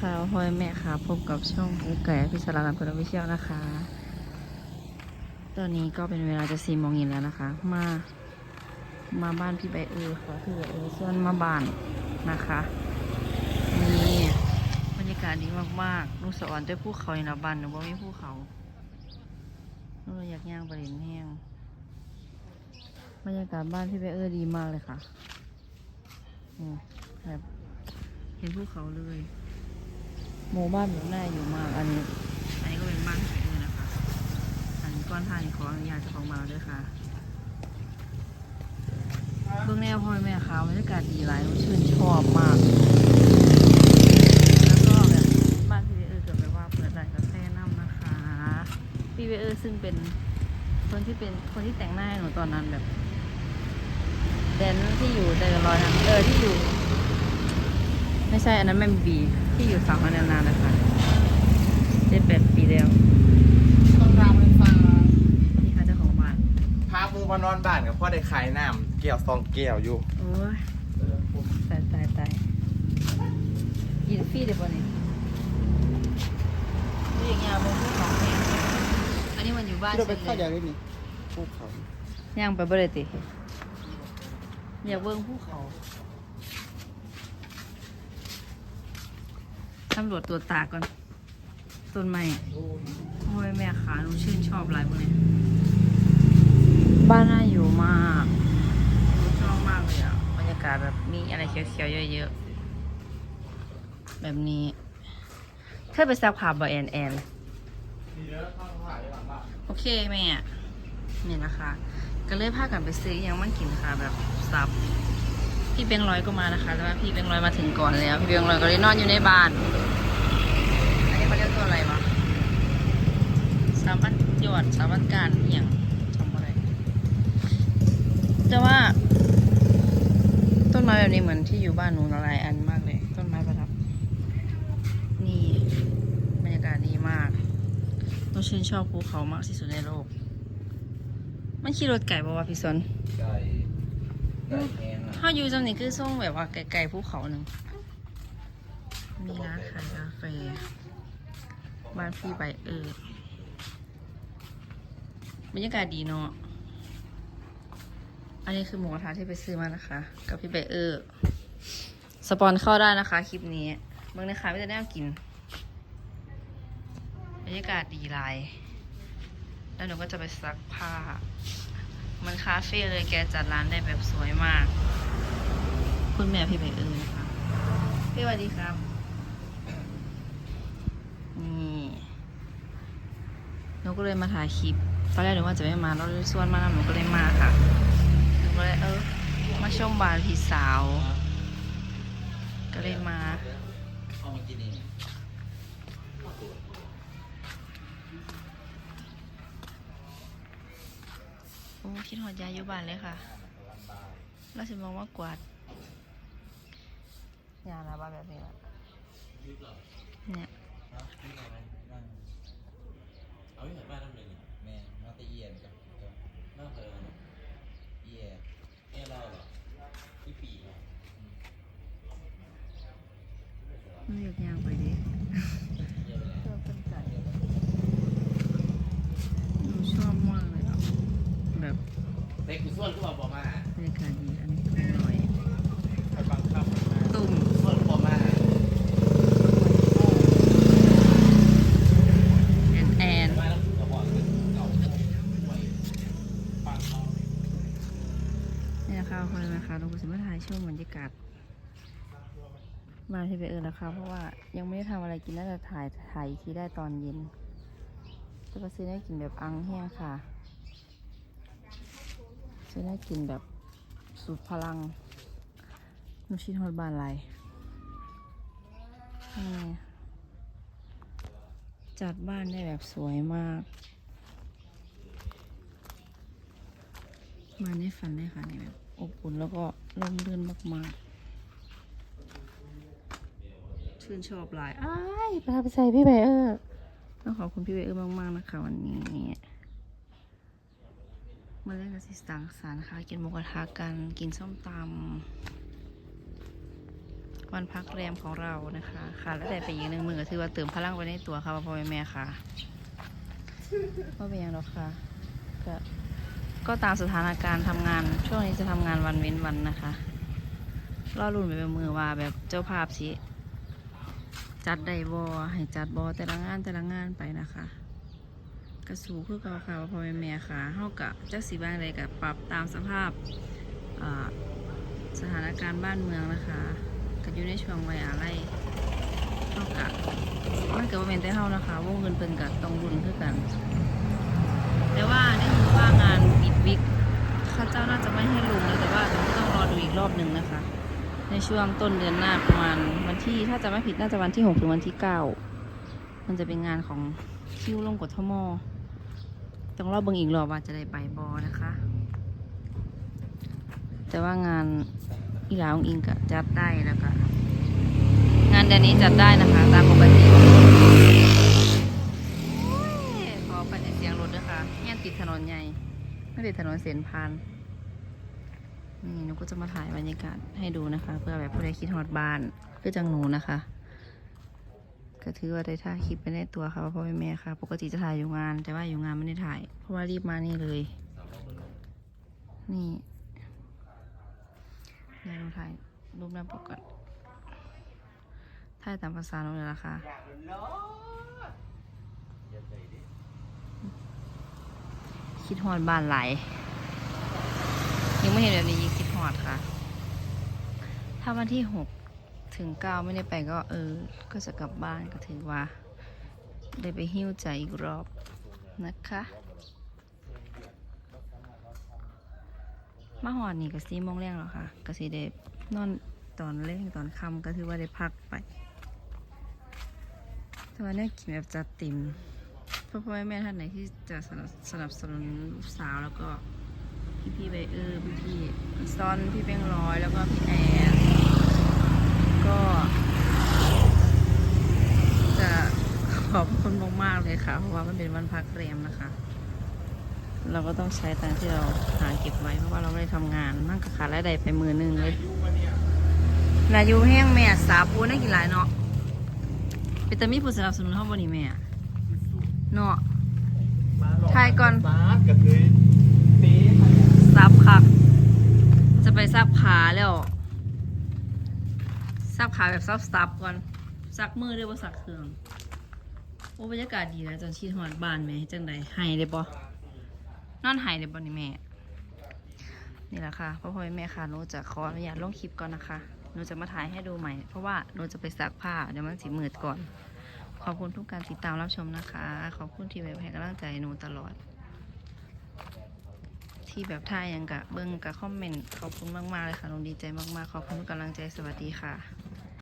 ค่ะพ่อแม่ค่ะ พบกับช่องกุ๊กไก่พิศราลันพลวิเชียวนะคะ ตอนนี้ก็เป็นเวลาจะสี่โมงเย็นแล้วนะคะ มา มาบ้านพี่ใบเออค่ะพี่ใบเออส่วนมาบ้านนะคะนี่บรรยากาศดีมากๆลูกสวรรค์ด้วยภูเขาในะบ้านหนูว่าไม่ภูเขาหนูเลยอยากย่างประเด็นแห้งบรรยากาศบ้านพี่ใบเออดีมากเลยค่ะอืมแบบเห็นภูเขาเลย หมู่บ้านหมู่หน้าอยู่มากอันนี้ อันนี้ก็เป็นบ้านของเออนะคะ อันนี้ก้อนทานขออนุญาตเจะของมาด้วยค่ะเบื้องแนวพ่อแม่ค่ะบรรยากาศดีหลายชื่นชอบมากแล้วก็แบบบ้านพี่เวเออเกิดแบบว่าเปิดร้กาแฟน้ำนะคะพี่เวเออซึ่งเป็นคนที่เป็นคนที่แต่งหน้าให้หนูตอนนั้นแบบแดนที่อยู่เดลรอยนะเออที่อยู่ ไม่ใช่อันนั้นแม่บีที่อยู่สามวันนานๆนะคะเจ็ดแปดปีแล้วต้องรามให้ฟังนี่ค่ะเจ้าของบ้านพามูมานอนบ้านกับพ่อได้ขายน้ำเกี่ยวซองเกี่ยวอยู่โอ้ยตายตายตายยินฟรีเดี๋ยวปะเนี่ยนี่อย่างเงี้ยมันคือของแพงอันนี้มันอยู่บ้านเราไปฉัเข้านเดีเลยวยนี่ภูเขาย่างไปบ่ได้ติอยากเบิ่งภูเขา ตำรวจตัวจตาก่อนต้นไม้โอ้ยแม่ขาหนูชื่นชอบหลายพวกนี้บ้านน่าอยู่มากหนูชอบมากเลยอะบรรยากาศแบบมีอะไรเขียวๆเยอะๆแบบนี้เธอไปซักผ้าบ่แอนแอนโอเคแม่นี่นะคะ ก็เลยพากันไปซื้ออยังมันกินค่ะแบบซับ พี่เบงร้อยก็มานะคะ แต่ว่าพี่เบงร้อยมาถึงก่อนแล้วพี่เบงร้อยก็เลยนอนอยู่ในบ้าน อันนี้เขาเรียกตัวอะไรวะสามัญยอดสามัญการอหย่างจำอะไรแต่ว่า ต้นไม้แบบนี้เหมือนที่อยู่บ้านหนูหลายอันมากเลย ต้นไม้ประดับ นี่บรรยากาศดีมากหนูชื่นชอบภูเขามากที่สุดในโลก มันขี่รถไก่ปะวะพี่สนไก่ ถ้าอยู่จังนี้คือส่งแบบว่าไกลๆภูเขาหนึ่ง มีร้านขายกาแฟ บ้านพี่ใบเออบรรยากาศดีเนาะ อันนี้คือหมูกระทะที่ไปซื้อมานะคะ กับพี่ใบเออสปอนเข้าได้นะคะคลิปนี้เบิ่งนะคะไม่ได้แนวกิน บรรยากาศดีหลาย แล้วหนูก็จะไปซักผ้า มันคาเฟ่เลยแกจัดร้านได้แบบสวยมาก คุณแม่พี่ใบเอิญนะคะพี่สวัสดีครับนี่หนูก็เลยมาถ่ายคลิปตอนแรกหนูว่าจะไม่มาเราเลยส่วนมากหนูก็เลยมาค่ะหนูก็เลยเออมาชมบ้านพี่สาว ก็เลยมาเอามากินเอง โอ้คิดหอดยายอยู่บ้านเลยค่ะ เราสิมองว่ากวาดยาละบ้านแบบนี้ละเนี่ย เอาอยู่ไหนบ้านนั่นเลยนี่ แม่มาตะเอียนกับ น่าเคยนะ เอีย เอ้เราเหรอที่ปีเหรอ ไม่อยากยางไปดิชอบเป็นใจหนูชอบมากเลยอะ แบบ เด็กกูส่วนก็บอกบอกมาบรรยากาศดีอันนี้อร่อยไปบังคับมาตุ่ม ส่วนก็บอกมาแอนแอนมาแล้วก็บอกเก่าไว้ฟังเขานี่นะคะคนนะคะเราจะมาถ่ายช่วงบรรยากาศ มาที่ไปเออนะคะเพราะว่ายังไม่ได้ทำอะไรกินน่าจะถ่ายถ่ายอีกทีได้ตอนเย็นจะไปซื้อได้กินแบบอังแห้งค่ะ ซื้อได้กินแบบสูตรพลังนูชินฮอดบานไรนี่จัดบ้านได้แบบสวยมาก มาในฝันเลยค่ะในแบบอบอุ่นแล้วก็ร่มรื่นมากๆ ชื่นชอบหลายอ้ายประทับใจพี่เบเออร์ต้องขอบคุณพี่เบเออร์มาก ๆ นะคะวันนี้ มาเล่นกับสิสังสรรค์ค่ะ กินหมูกระทะกัน กินส้มตำ วันพักแรมของเรานะคะ ค่ะ แล้วแต่ไปอีกหนึ่งมือก็ถือว่าเติมพลังไว้ในตัวค่ะพ่อแม่ค่ะก็เป็นอย่างหรอกค่ะ ก็ก็ตามสถานการณ์ทำงาน ช่วงนี้จะทำงานวันเว้นวันนะคะรอรุ่นไปเป็นมือว่าแบบเจ้าภาพสิจัดได้บอให้จัดบอแต่ละงานแต่ละงานไปนะคะ กระสูคือเก่าค่ะพ่อแม่แม่ค่ะเฮากะจักสีบ้างเลยกับปรับตามสภาพสถานการณ์บ้านเมืองนะคะก็อยู่ในช่วงวัยอะไรเฮากะมันเกิดว่าเป็นแต่เฮานะคะวงเงินเพิ่นกะต้องรุ่นคือกัน แต่ว่าได้ยินว่างานปิดวิกข้าเจ้าน่าจะไม่ให้ลงเลยแต่ว่าต้องรอดูอีกรอบหนึ่งนะคะ ในช่วงต้นเดือนหน้าประมาณวันที่ถ้าจะไม่ผิดน่าจะวันที่หกถึงวันที่เก้ามันจะเป็นงานของคิวลงกทม ต้องรอบเบิ่งอีกรอบว่าจะได้ไปบอนะคะ แต่ว่างานอีหลาองอิงก็จัดได้แล้วก็งานเดือนนี้จัดได้นะคะ ตามปกติขอไปในเสียงรถด้วยค่ะเนี่ติดถนนใหญ่ ไม่ติดถนนเส้นพานนี่หนูก็จะมาถ่ายบรรยากาศให้ดูนะคะ เพื่อแบบผู้ใดคิดฮอดบ้านเพื่อจังหนูนะคะ ก็ถือว่าได้ถ่ายคลิปไปในตัวค่ะพ่อแม่ค่ะ ปกติจะถ่ายอยู่งาน แต่ว่าอยู่งานไม่ได้ถ่าย เพราะว่ารีบมานี่เลย นี่เดี๋ยวหนูถ่ายรูปหน้าปกก่อนถ่ายตามภาษาหนูเลยละค่ะคิดฮอดบ้านไหลยังไม่เห็นแบบนี้ยิ่งคิดฮอดค่ะ ถ้าวันที่หก ถึงเก้าไม่ได้ไปก็เออ ก็จะกลับบ้านก็ถือว่า ได้ไปหิ้วใจอีกรอบนะคะมาหอดนี่ก็ซีโมงแรงแล้วค่ะก็สิได้นอนตอนเล่งตอนค่ำก็ถือว่าได้พักไปแต่ว่าเนี่ยกินแบบจัดเต็มพ่อพ่อแม่ท่านไหนที่จะสนับสนับสนุนลูกสาวแล้วก็พี่พี่ใบเออพี่พี่ซอนพี่เป้งร้อยแล้วก็พี่แอนก็จะขอบคุณ เลยค่ะเพราะว่ามันเป็นวันพักเรียมนะคะ เราก็ต้องใช้ตังที่เราหาเก็บไว้เพราะว่าเราไม่ได้ทำงานนั่งกับขาและใดไปมือหนึ่งเลยนายูแห้งแม่สาปูได้กี่หลายเนาะเป็นแต่มีผู้สนับสนุนเท่าบนี่แม่เนาะถ่ายก่อนซับค่ะ จะไปซับขาแล้วซับขาแบบซับซับก่อนซักมือด้วยว่าซักเครื่อง โอ้บรรยากาศดีนะจนชีดหอดบ้านแม่จังใดไห้เลยปะนอนไห้เลยปะนี่แม่ นี่แหละค่ะพ่อพ่อแม่ค่ะหนูจะขออนุญาตลงคลิปก่อนนะคะหนูจะมาถ่ายให้ดูใหม่ เพราะว่าหนูจะไปซักผ้าเดี๋ยวมันสิมืดก่อน ขอบคุณทุกการติดตามรับชมนะคะ ขอบคุณที่แบบให้กำลังใจหนูตลอด ที่แบบท่ายังกะเบิ้งกะคอมเมนต์ขอบคุณมากๆเลยค่ะหนูดีใจมากๆ ขอบคุณทุกกำลังใจสวัสดีค่ะ